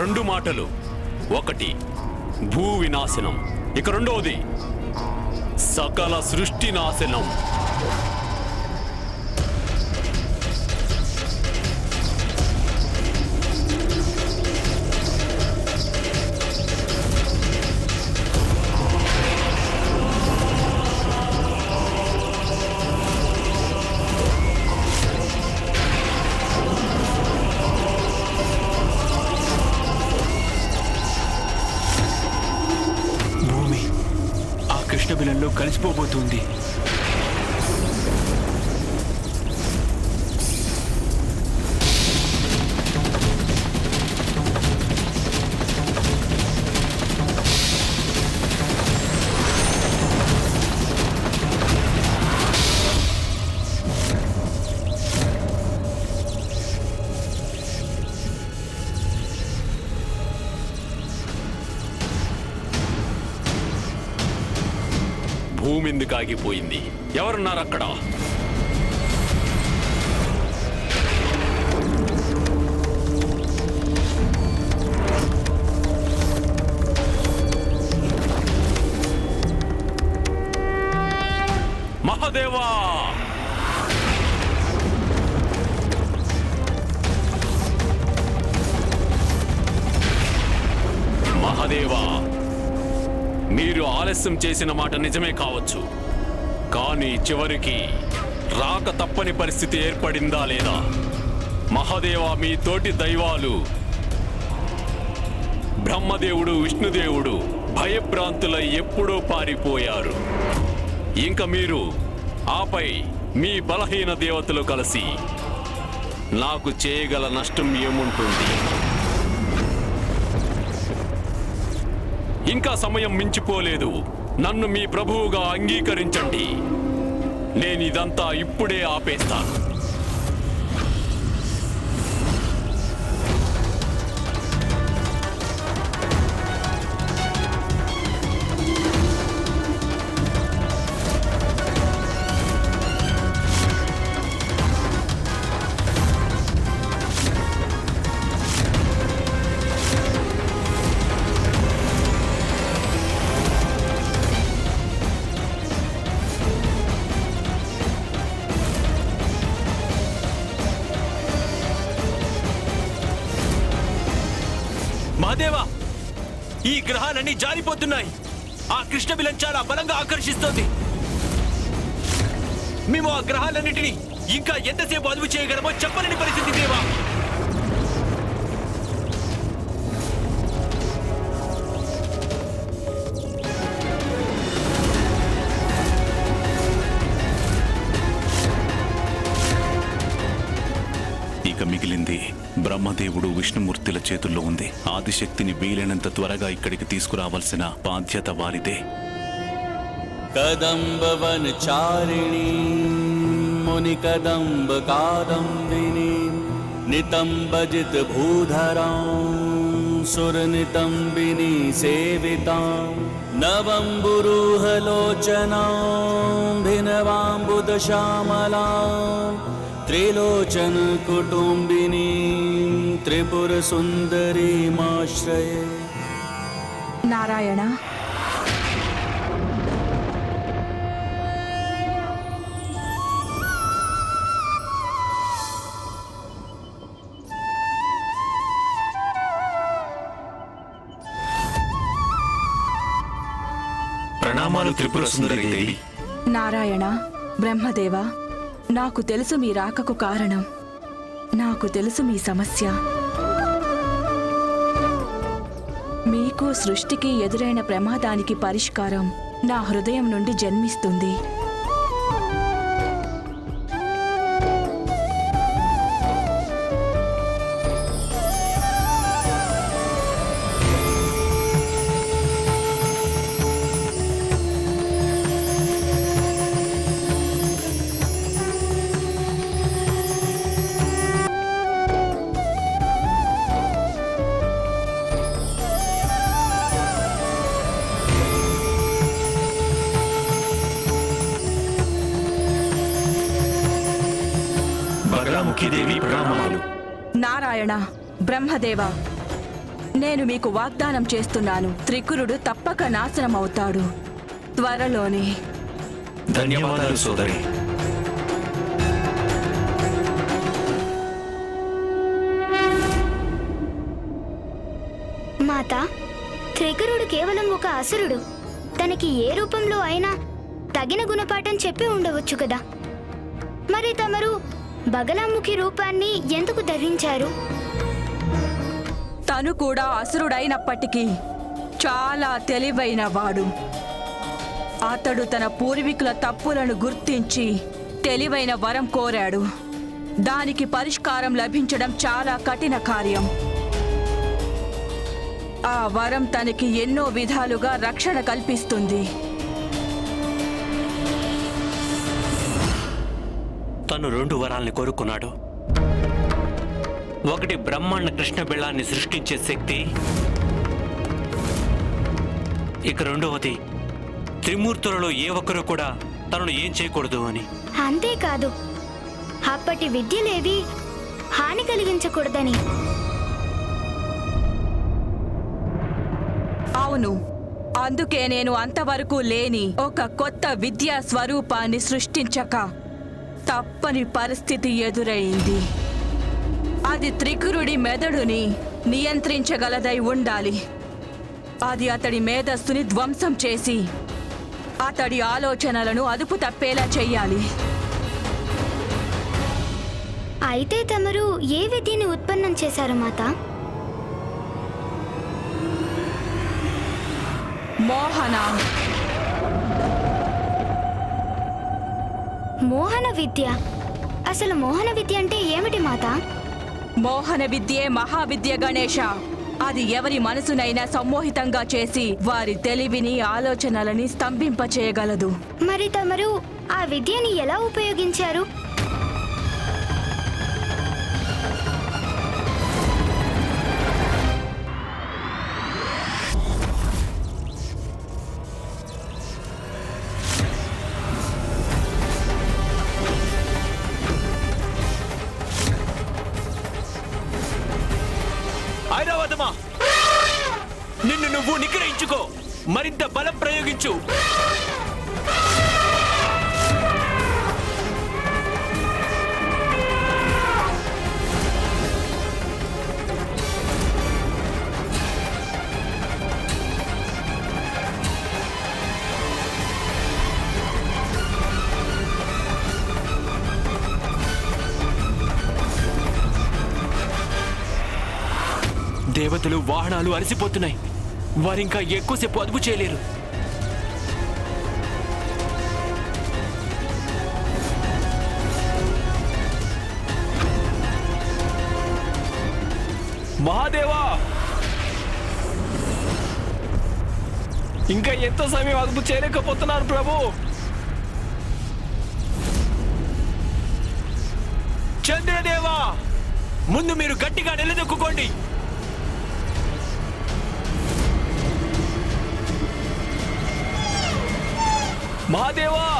రెండు మాటలు. ఒకటి భూ వినాశనం ఇక రెండవది సకల సృష్టి నాశనం ఆ బిలంలో కలిసిపోబోతుంది. ఉన్నారు అక్కడ. మహాదేవా! మహాదేవా మీరు ఆలస్యం చేసిన మాట నిజమే కావచ్చు. కానీ చివరికి రాక తప్పని పరిస్థితి ఏర్పడిందా లేదా? మహాదేవ మీ తోటి దైవాలు బ్రహ్మదేవుడు విష్ణుదేవుడు భయభ్రాంతులై ఎప్పుడో పారిపోయారు. ఇంక మీరు ఆపై మీ బలహీన దేవతలు కలిసి నాకు చేయగల నష్టం ఏముంటుంది? ఇంకా సమయం మించిపోలేదు. నన్ను మీ ప్రభువుగా అంగీకరించండి. నేను ఇదంతా ఇప్పుడే ఆపేస్తాను. మహాదేవా ఈ గ్రహాలన్నీ జారిపోతున్నాయి. ఆ కృష్ణ బిలం చాలా బలంగా ఆకర్షిస్తోంది. మేము ఆ గ్రహాలన్నిటినీ ఇంకా ఎంతసేపు అదుపు చేయగలమో చెప్పలేని పరిస్థితి దేవా. బ్రహ్మదేవుడు విష్ణుమూర్తిల చేతుల్లో ఉంది. ఆదిశక్తిని వీలైనంత త్వరగా ఇక్కడికి తీసుకురావాల్సిన బాధ్యత వారిదే. కదంబవన్ చారిణి ముని కదంబ కాదంబిని నితంబజిత భూధరాం సురనితంబిని సేవితాం నవంబురుహలోచనాం భినవాంబుదశ్యామలాం भिनवाम्बुदश्यामलां त्रिलोचनकुटुम्बिनीं त्रिपुरसुन्दरीमाश्रये నారాయణ ప్రణామాలు త్రిపుర సుందరి దేవి నారాయణ బ్రహ్మదేవ నాకు తెలుసు మీ రాకకు కారణం. నాకు తెలుసు మీ సమస్య. మీకు సృష్టికి ఎదురైన ప్రమాదానికి పరిష్కారం నా హృదయం నుండి జన్మిస్తుంది. నారాయణ బ్రహ్మదేవ నేను మీకు వాగ్దానం చేస్తున్నాను. త్రికురుడు తప్పక నాశనం అవుతాడు త్వరలోనే. ధన్యవాదాలు సోదరి. మాత త్రికరుడు కేవలం ఒక అసురుడు. తనకి ఏ రూపంలో అయినా తగిన గుణపాఠం చెప్పి ఉండవచ్చు కదా. మరి తమరు బగలాముఖి రూపాన్ని ఎందుకు ధరించారు? తను కూడా అసురుడైనప్పటికీ చాలా తెలివైన వాడు. అతడు తన పూర్వీకుల తప్పులను గుర్తించి తెలివైన వరం కోరాడు. దానికి పరిష్కారం లభించడం చాలా కఠిన కార్యం. ఆ వరం తనకి ఎన్నో విధాలుగా రక్షణ కల్పిస్తుంది. తను రెండు వరాల్ని కోరుకున్నాడు. ఒకటి బ్రహ్మాండ కృష్ణ బిళ్ళాన్ని సృష్టించే శక్తి ఇక రెండవది త్రిమూర్తులలో ఏ ఒక్కరు కూడా తనను ఏం చేయకూడదు అని. అంతేకాదు అప్పటి విద్యలేవి హాని కలిగించకూడదని. అవును అందుకే నేను అంతవరకు లేని ఒక కొత్త విద్యా స్వరూపాన్ని సృష్టించక. తప్పని పరిస్థితి ఎదురైంది. అది త్రికురుడి మెదడుని నియంత్రించగలదై ఉండాలి. అది అతడి మేధస్సుని ధ్వంసం చేసి అతడి ఆలోచనలను అదుపు తప్పేలా చెయ్యాలి. అయితే తమరు ఏ విద్యని ఉత్పన్నం చేశారు మాత? మోహన మోహన విద్య. అసలు మోహన విద్య అంటే ఏమిటి మాత? మోహన విద్యే మహావిద్య గణేష అది ఎవరి మనసునైనా సమ్మోహితంగా చేసి వారి తెలివిని ఆలోచనలని స్తంభింపచేయగలదు. మరి తమరు ఆ విద్యని ఎలా ఉపయోగించారు? మరింత బలం ప్రయోగించు. దేవతలు వాహనాలు అలసిపోతున్నాయి వారింకా ఎక్కువసేపు అదుపు చేయలేరు. మహాదేవా! ఇంకా ఎంత సమయం అదుపు చేయలేకపోతున్నారు ప్రభు. చంద్రదేవా! ముందు మీరు గట్టిగా నిలదొక్కుకోండి. మహాదేవా చంద్రదేవా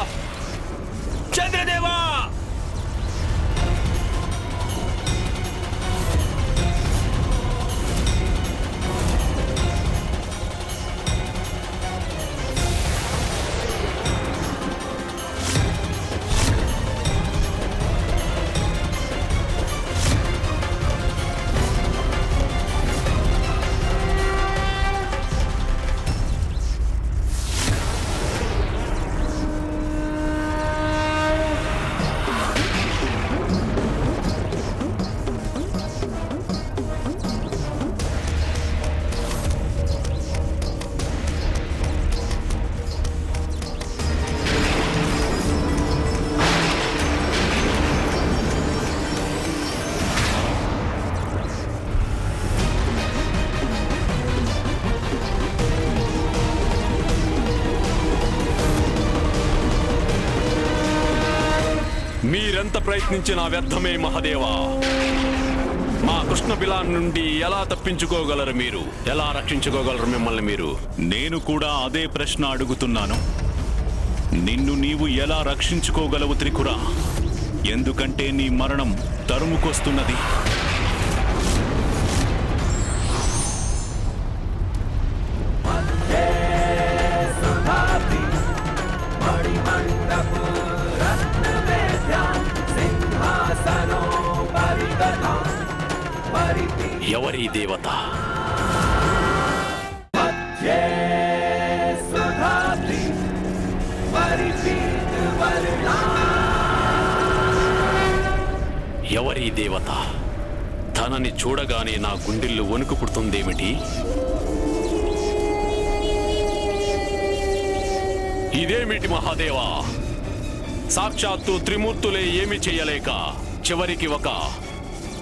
ప్రయత్నించిన వ్యర్థమే మహదేవా. మా కృష్ణ బిలాన్ నుండి ఎలా తప్పించుకోగలరు మీరు? ఎలా రక్షించుకోగలరు మిమ్మల్ని మీరు? నేను కూడా అదే ప్రశ్న అడుగుతున్నాను. నిన్ను నీవు ఎలా రక్షించుకోగలవు త్రికురా ఎందుకంటే నీ మరణం తరుముకొస్తున్నది. ఎవరి దేవత. ఎవరి దేవత? తనని చూడగానే నా గుండెల్లో వణుకు పుడుతుందేమిటి? ఇదేమిటి మహాదేవా? సాక్షాత్తు త్రిమూర్తులే ఏమి చేయలేక చివరికి ఒక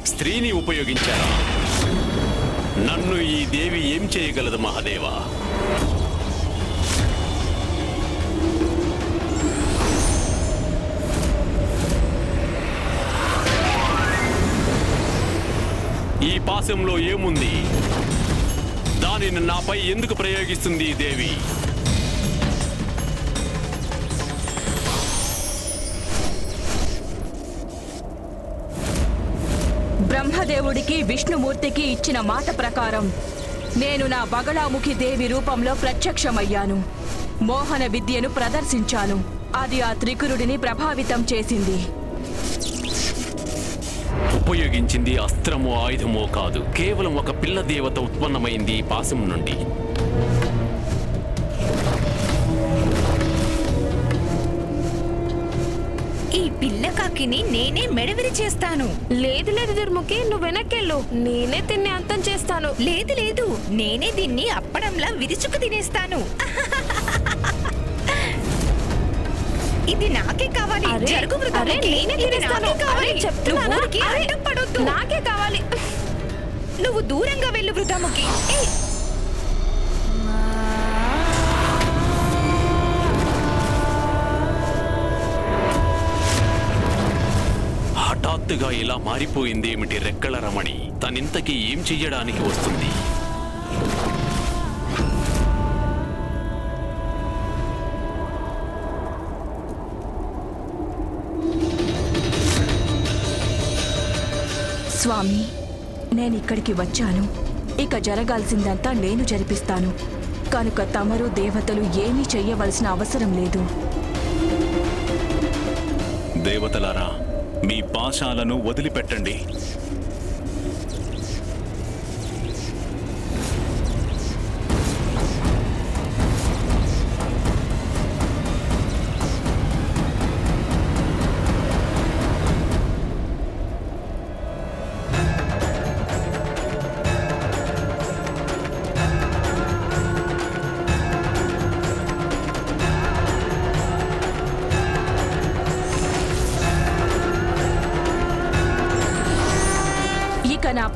స్త్రీని ఉపయోగించారా? నన్ను ఈ దేవి ఏం చేయగలదు మహాదేవా? ఈ పాశంలో ఏముంది? దానిని నాపై ఎందుకు ప్రయోగిస్తుంది ఈ దేవి? బ్రహ్మదేవుడికి విష్ణుమూర్తికి ఇచ్చిన మాట ప్రకారం నేను నా బగళాముఖి దేవి రూపంలో ప్రత్యక్షమయ్యాను. మోహన విద్యను ప్రదర్శించాను. అది ఆ త్రికురుడిని ప్రభావితం చేసింది. ఉపయోగించింది అస్త్రమో ఆయుధమో కాదు. కేవలం ఒక పిల్ల దేవత ఉత్పన్నమైంది ఈ పాశం నుండి. కాకిని నేనే మెడవిరి చేస్తాను లేదు లేదు దుర్ముఖి నువ్వు వెనక్కెళ్ళు నేనే తిన్ని అంతం చేస్తాను లేదు లేదు నేనే దీన్ని అప్పడంలా విరుచుకు తినేస్తాను ఇది నాకే కావాలి అరే, జరుగు అరే, మృగానికి. నేనే ఇది తినేస్తాను. నాకే కావాలి. అరే, చెప్తున్నానా? నువ్వు ఊరికి అరే, అడ్డం పడొద్దు. నాకే కావాలి నువ్వు దూరంగా వెళ్ళు వృధాముఖి ఏయ్, ఇలా మారిపోయింది ఏమిటి రెక్కల రమణి? తనింతకి ఏం చెయ్యడానికి వస్తుంది? స్వామి నేను ఇక్కడికి వచ్చాను. ఇక జరగాల్సిందంతా నేను జరిపిస్తాను. కనుక తమరు దేవతలు ఏమీ చెయ్యవలసిన అవసరం లేదు. దేవతలారా మీ పాశాలను వదిలిపెట్టండి.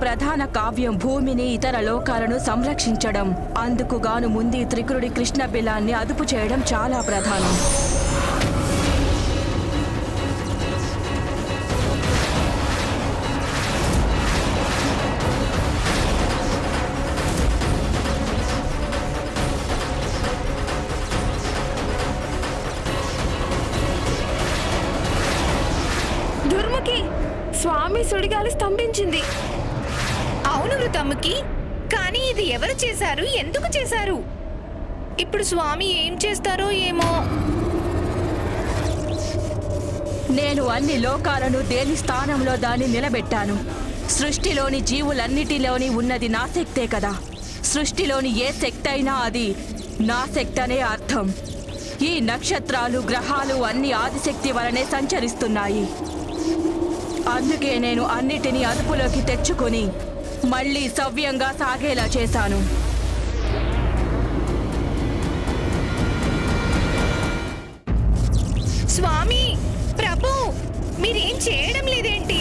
ప్రధాన కావ్యం భూమిని ఇతర లోకాలను సంరక్షించడం. అందుకుగాను ముందు త్రికురుడి కృష్ణ బిలాన్ని అదుపు చేయడం చాలా ప్రధానం. స్వామి సుడిగాలి స్తంభించింది. తమకి కానీ ఇది ఎవరు చేశారు? ఎందుకు చేశారు? ఇప్పుడు స్వామి ఏం చేస్తారో ఏమో. నేను అన్ని లోకాలను దేని స్థానంలో దాన్ని నిలబెట్టాను? సృష్టిలోని జీవులన్నిటిలోని ఉన్నది నా శక్తే కదా. సృష్టిలోని ఏ శక్తి అయినా అది నా శక్తి అనే అర్థం. ఈ నక్షత్రాలు గ్రహాలు అన్ని ఆదిశక్తి వలనే సంచరిస్తున్నాయి. అందుకే నేను అన్నిటినీ అదుపులోకి తెచ్చుకొని మళ్ళీ సవ్యంగా సాగేలా చేశాను. స్వామి ప్రభు మీరేం చేయడం లేదేంటి?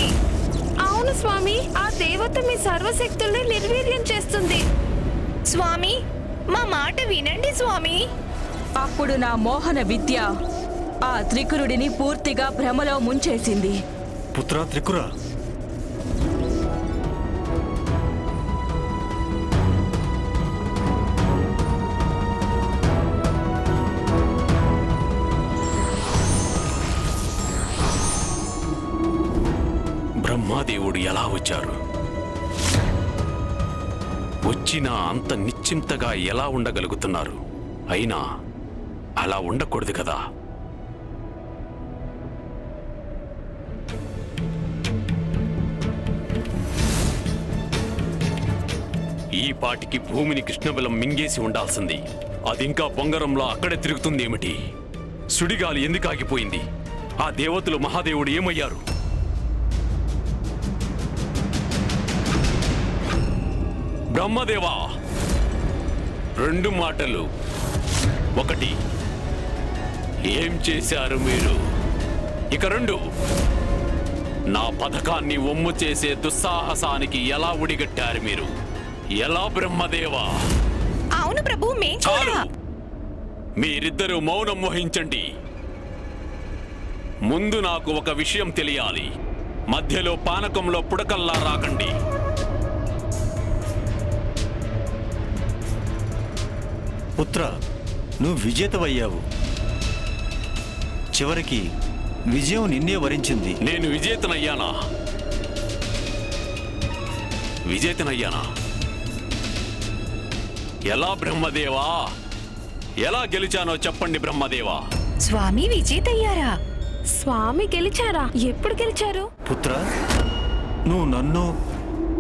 అవును స్వామి ఆ దేవత మీ సర్వశక్తుల్ని నిర్వీర్యం చేస్తుంది. స్వామి మా మాట వినండి స్వామి. అప్పుడు నా మోహన విద్య ఆ త్రికురుడిని పూర్తిగా భ్రమలో ముంచేసింది. పుత్ర త్రికుర బ్రహ్మాదేవుడు వచ్చారు. వచ్చినా అంత నిశ్చింతగా ఎలా ఉండగలుగుతున్నారు? అయినా అలా ఉండకూడదు కదా? ఈ పాటికి భూమిని కృష్ణబలం మింగేసి ఉండాల్సింది. అది ఇంకా బొంగరంలో అక్కడే తిరుగుతుందేమిటి సుడిగాలి ఎందుకు ఆగిపోయింది? ఆ దేవతలు మహాదేవుడు ఏమయ్యారు? బ్రహ్మదేవా రెండు మాటలు. ఒకటి ఏం చేశారు మీరు? ఇక రెండు నా పథకాన్ని ఒమ్ము చేసే దుస్సాహసానికి ఎలా ఉడిగట్టారు మీరు? ఎలా బ్రహ్మదేవా? అవును ప్రభు మేం చాలు! మీరిద్దరూ మౌనం వహించండి. ముందు నాకు ఒక విషయం తెలియాలి. మధ్యలో పానకంలో పుడకల్లా రాకండి. పుత్ర నువ్వు విజేతవయ్యావు. చివరికి విజయం నిన్నే వరించింది. నేను విజేతనయ్యానా? విజేతనయ్యానా? ఎలా బ్రహ్మదేవా? ఎలా గెలిచానో చెప్పండి బ్రహ్మదేవా. స్వామి విజేతయ్యారా? స్వామి గెలిచారా? ఎప్పుడు గెలిచారు? పుత్ర నువ్వు నన్ను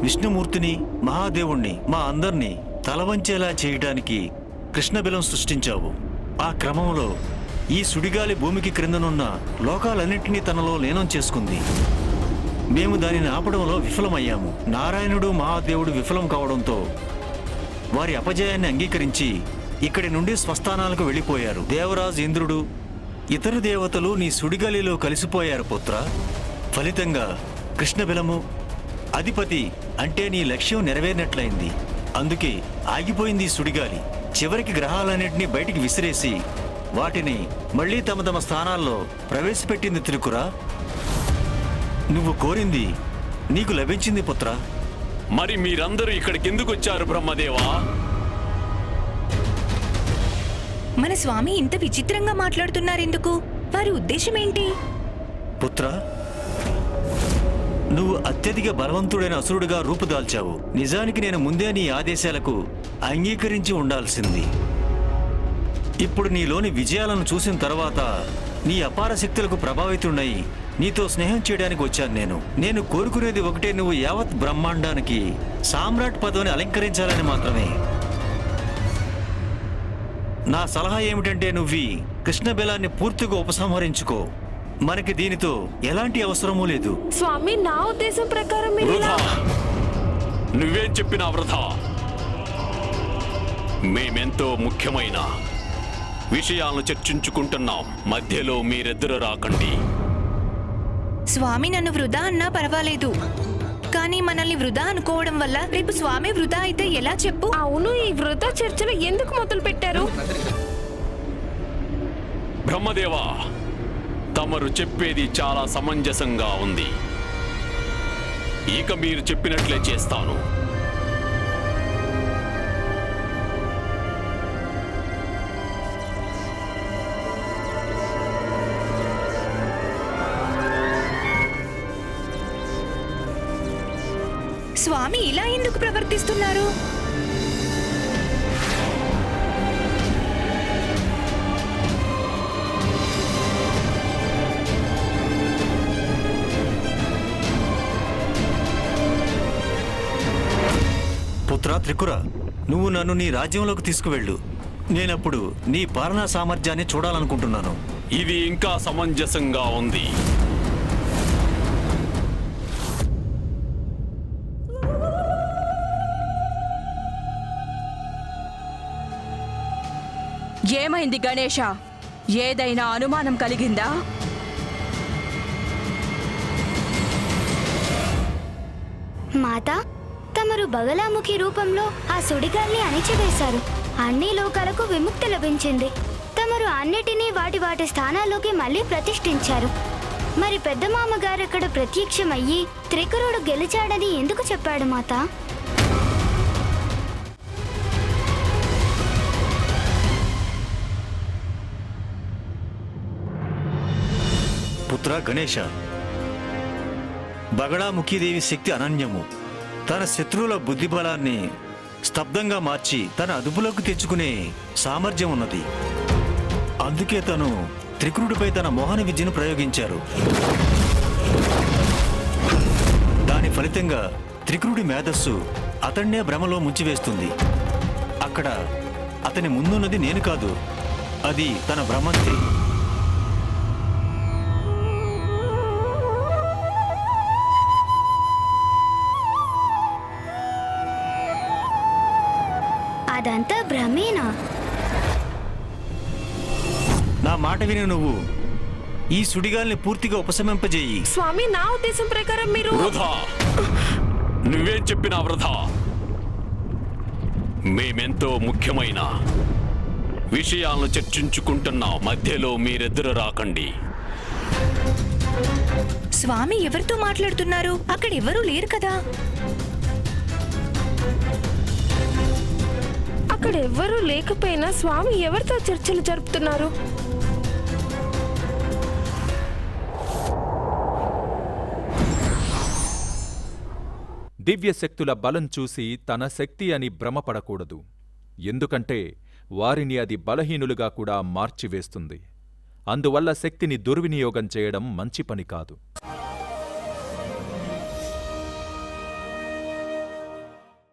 విష్ణుమూర్తిని మహాదేవుణ్ణి మా అందర్నీ తలవంచేలా చేయడానికి కృష్ణబిలం సృష్టించావు. ఆ క్రమంలో ఈ సుడిగాలి భూమికి క్రిందనున్న లోకాలన్నింటినీ తనలో లీనం చేసుకుంది. మేము దానిని ఆపడంలో విఫలమయ్యాము. నారాయణుడు మహాదేవుడు విఫలం కావడంతో వారి అపజయాన్ని అంగీకరించి ఇక్కడి నుండి స్వస్థానాలకు వెళ్ళిపోయారు. దేవరాజు ఇంద్రుడు ఇతర దేవతలు నీ సుడిగాలిలో కలిసిపోయారు పుత్ర. ఫలితంగా కృష్ణబిలము అధిపతి అంటే నీ లక్ష్యం నెరవేరినట్లయింది. అందుకే ఆగిపోయింది సుడిగాలి. చివరికి గ్రహాలన్నింటినీ బయటికి విసిరేసి వాటిని మళ్ళీ తమ తమ స్థానాల్లో ప్రవేశపెట్టింది తిరుకురా. నువ్వు కోరింది నీకు లభించింది పుత్ర. మరి మీరందరూ ఇక్కడికి ఎందుకు వచ్చారు బ్రహ్మదేవా? మన స్వామి ఇంత విచిత్రంగా మాట్లాడుతున్నారెందుకు? వారి ఉద్దేశం ఏంటి పుత్ర నువ్వు అత్యధిక బలవంతుడైన అసురుడిగా రూపుదాల్చావు. నిజానికి నేను ముందే నీ ఆదేశాలకు అంగీకరించి ఉండాల్సింది. ఇప్పుడు నీలోని విజయాలను చూసిన తర్వాత నీ అపార శక్తులకు ప్రభావితుడై నీతో స్నేహం చేయడానికి వచ్చాను నేను. నేను కోరుకునేది ఒకటే నువ్వు యావత్ బ్రహ్మాండానికి సామ్రాట్ పదవిని అలంకరించాలని మాత్రమే. నా సలహా ఏమిటంటే నువ్వు కృష్ణబెలాన్ని పూర్తిగా ఉపసంహరించుకో. మనకి దీనితో ఎలాంటి అవసరమూ లేదు. స్వామి నా ఉద్దేశం ప్రకారం మీరు వృధా. ఇలా నువ్వేం చెప్పినా వృధా. మేమెంతో ముఖ్యమైన విషయాలను చర్చించుకుంటున్నాం. మధ్యలో మీరిద్దరు రాకండి. స్వామి నన్ను వృధా అన్నా పర్వాలేదు. కానీ మనల్ని వృధా అనుకోవడం వల్ల రేపు స్వామి వృధా అయితే ఎలా చెప్పు? అవును ఈ వృధా చర్చలు ఎందుకు మొదలు పెట్టారు బ్రహ్మదేవా తమరు చెప్పేది చాలా సమంజసంగా ఉంది. ఇక మీరు చెప్పినట్లే చేస్తాను. స్వామి ఇలా ఎందుకు ప్రవర్తిస్తున్నారు? త్రికుర నువ్వు నన్ను నీ రాజ్యంలోకి తీసుకువెళ్ళు. నేనప్పుడు నీ పాలనా సామర్థ్యాన్ని చూడాలనుకుంటున్నాను. ఇది ఇంకా సమంజసంగా ఉంది. ఏమైంది గణేష? ఏదైనా అనుమానం కలిగిందా? మాత తమరు బగలాముఖి రూపంలో ఆ సుడిగాల్ని అణిచివేశారు. అన్ని లోకాలకు విముక్తి లభించింది. తమరు అన్నిటినీ వాటి వాటి స్థానాల్లోకి మళ్ళీ ప్రతిష్ఠించారు. మరి పెద్ద మామగారు అక్కడ ప్రత్యక్షమయ్యి త్రికరుడు గెలిచాడని ఎందుకు చెప్పాడు మాత? పుత్ర గణేశ బగడాముఖీదేవి శక్తి అనన్యము. తన శత్రువుల బుద్ధిబలాన్ని స్తబ్దంగా మార్చి తన అదుపులోకి తెచ్చుకునే సామర్థ్యం ఉన్నది. అందుకే తను త్రికురుడిపై తన మోహన విద్యను ప్రయోగించారు. దాని ఫలితంగా త్రికురుడి మేధస్సు అతన్నే భ్రమలో ముంచివేస్తుంది. అక్కడ అతని ముందున్నది నేను కాదు అది తన భ్రమంతే మాట విని నువ్వు. ఈ సుడిగాల్ని పూర్తిగా ఉపశమింపజేయి. స్వామి నా ఉద్దేశం ప్రకారం మీరు వృధా. నువ్వేం చెప్పినా వృధా. మేమెంతో ముఖ్యమైన విషయాలను చర్చించుకుంటున్నా మధ్యలో మీరెదురు రాకండి. స్వామి ఎవరితో మాట్లాడుతున్నారు? అక్కడ ఎవరూ లేరు కదా. అక్కడ ఎవ్వరూ లేకపోయినా స్వామి ఎవరితో చర్చలు జరుపుతున్నారు? దివ్యశక్తుల బలం చూసి తన శక్తి అని భ్రమపడకూడదు. ఎందుకంటే వారిని అది బలహీనులుగా కూడా మార్చివేస్తుంది. అందువల్ల శక్తిని దుర్వినియోగం చేయడం మంచి పని కాదు.